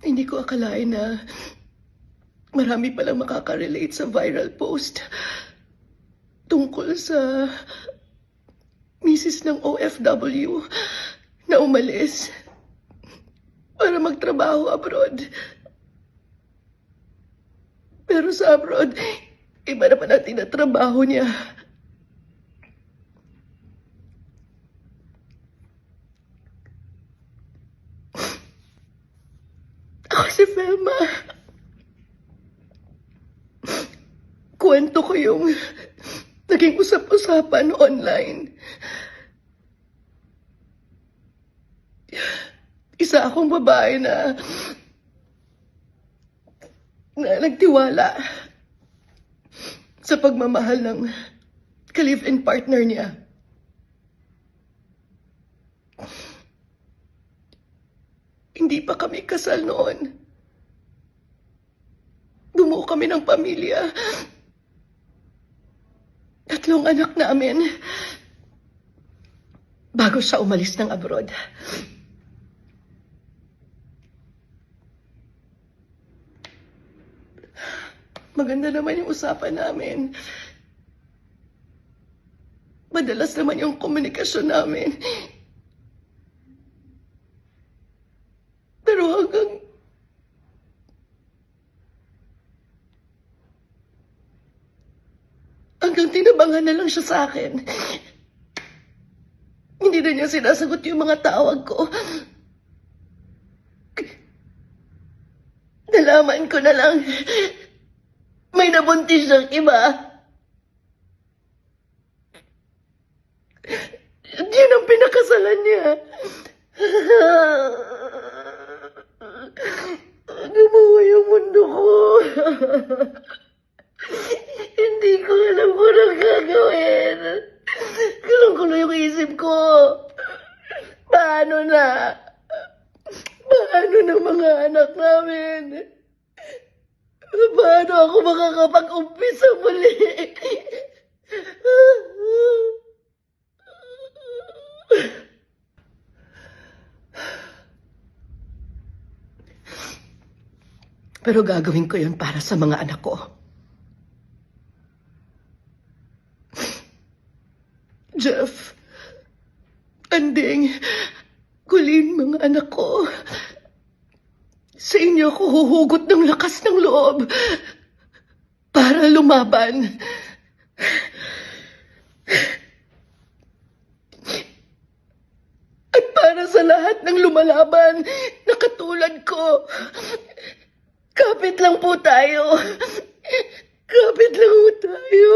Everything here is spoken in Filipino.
ko akalain na marami palang makaka-relate sa viral post tungkol sa misis ng OFW na umalis para magtrabaho abroad. Pero sa abroad, iba naman ang tinatrabaho niya. Ako si Felma. Kwento ko yung naging usap-usapan online. Isa akong babae na na nagtiwala sa pagmamahal ng ka-live-in partner niya. Hindi pa kami kasal noon. Kami ng pamilya. Tatlong anak namin. Bago siya umalis ng abroad. Maganda naman yung usapan namin. Madalas naman yung komunikasyon namin. Pero hanggang... Hanggang tinabangan na lang siya sa akin. Hindi na niya sinasagot yung mga tawag ko. Nalaman ko na lang, may nabuntis siyang iba. Yun ang pinakasalan niya. Gumuha yung mundo ko. Gagawin. Kulong-kulo yung isip ko. Paano na? Paano na mga anak namin? Paano ako makakapag-umpisa muli? Pero gagawin ko yun para sa mga anak ko. Jeff, Anding, Kulin, mga anak ko. Sa inyo ako huhugot ng lakas ng loob para lumaban. At para sa lahat ng lumalaban na katulad ko, kapit lang po tayo. Kapit lang po tayo.